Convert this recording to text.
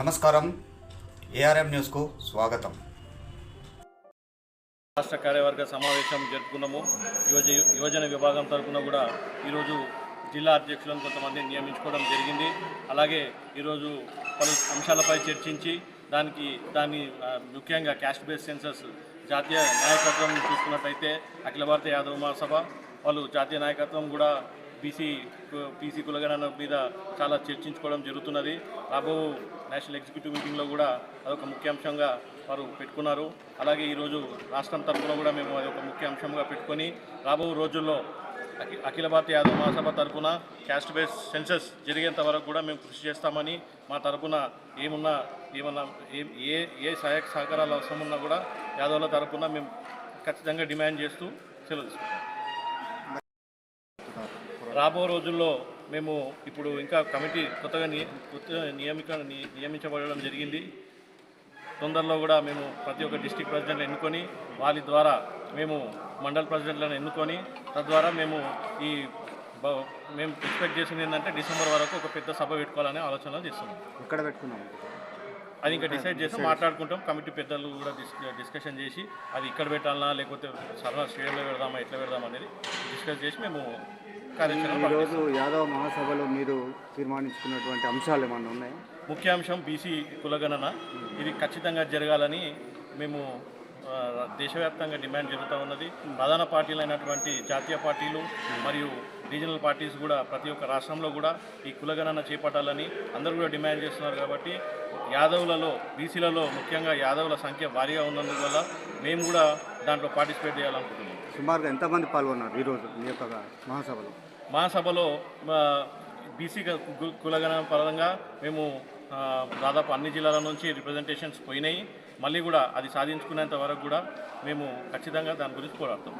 నమస్కారం. ఏఆర్ఎం న్యూస్కు స్వాగతం. రాష్ట్ర కార్యవర్గ సమావేశం జరుపుకున్నాము. యువజ యువజన విభాగం తరఫున కూడా ఈరోజు జిల్లా అధ్యక్షులను కొంతమంది నియమించుకోవడం జరిగింది. అలాగే ఈరోజు పలు అంశాలపై చర్చించి దానికి దాన్ని ముఖ్యంగా క్యాస్ట్ బేస్ సెన్సస్ జాతీయ నాయకత్వం చూసుకున్నట్టయితే అఖిల భారత యాదవ మహాసభ వాళ్ళు జాతీయ నాయకత్వం కూడా బీసీ పీసీ కులగణన మీద చాలా చర్చించుకోవడం జరుగుతున్నది. రాబో నేషనల్ ఎగ్జిక్యూటివ్ మీటింగ్లో కూడా అదొక ముఖ్య అంశంగా వారు పెట్టుకున్నారు. అలాగే ఈరోజు రాష్ట్రం తరఫున కూడా మేము అది ఒక ముఖ్య అంశంగా పెట్టుకొని రాబో రోజుల్లో అఖి- అఖిల భారత యాదవ్ మహాసభ తరఫున క్యాస్ట్ బేస్ సెన్సెస్ జరిగేంత వరకు కూడా మేము కృషి చేస్తామని మా తరఫున ఏమున్నా ఏమన్నా ఏ ఏ ఏ సహాయక సహకారాలు అవసరం ఉన్నా కూడా యాదవ్ల తరఫున మేము ఖచ్చితంగా డిమాండ్ చేస్తూ సెలవు తీసుకుంటాం. రాబో రోజుల్లో మేము ఇప్పుడు ఇంకా కమిటీ కొత్తగా కొత్తగా నియమిక నియమించబడడం జరిగింది. తొందరలో కూడా మేము ప్రతి ఒక్క డిస్టిక్ ప్రెసిడెంట్ ఎన్నుకొని వాళ్ళ ద్వారా మేము మండల్ ప్రెసిడెంట్లను ఎన్నుకొని తద్వారా మేము ఈ బ- మేము ఎక్స్పెక్ట్ చేసింది ఏంటంటే డిసెంబర్ వరకు ఒక పెద్ద సభ పెట్టుకోవాలనే ఆలోచన చేస్తున్నాం. ఇక్కడ పెట్టుకున్నాం? అది ఇంకా డిసైడ్ చేసి మాట్లాడుకుంటాం. కమిటీ పెద్దలు కూడా డిస్ డిస్కషన్ చేసి అది ఇక్కడ పెట్టాలనా లేకపోతే సరళ స్టేడియంలో పెడదామా ఎట్లా పెడదామా అనేది డిస్కస్ చేసి మేము. ఈరోజు యాదవ మహాసభలో మీరు తీర్మానించుకున్నటువంటి అంశాలు ఏమన్నా ఉన్నాయా? ముఖ్య అంశం బీసీ కులగణన. ఇది ఖచ్చితంగా జరగాలని మేము దేశవ్యాప్తంగా డిమాండ్ జరుగుతూ ఉన్నది. ప్రధాన పార్టీలైనటువంటి జాతీయ పార్టీలు మరియు రీజనల్ పార్టీస్ కూడా ప్రతి ఒక్క రాష్ట్రంలో కూడా ఈ కులగణన చేపట్టాలని అందరూ కూడా డిమాండ్ చేస్తున్నారు కాబట్టి యాదవులలో బీసీలలో ముఖ్యంగా యాదవుల సంఖ్య భారీగా ఉన్నందువల్ల మేము కూడా దాంట్లో పార్టిసిపేట్ చేయాలనుకుంటున్నాం. సుమారుగా ఎంతమంది పాల్గొన్నారు ఈరోజు మీ యొక్క మహాసభలో? మహాసభలో బీసీ కులగణ పరంగా మేము దాదాపు అన్ని జిల్లాల నుంచి రిప్రజెంటేషన్స్ పోయినాయి. మళ్ళీ కూడా అది సాధించుకునేంత వరకు కూడా మేము ఖచ్చితంగా దాని గురించి పోరాడతాం.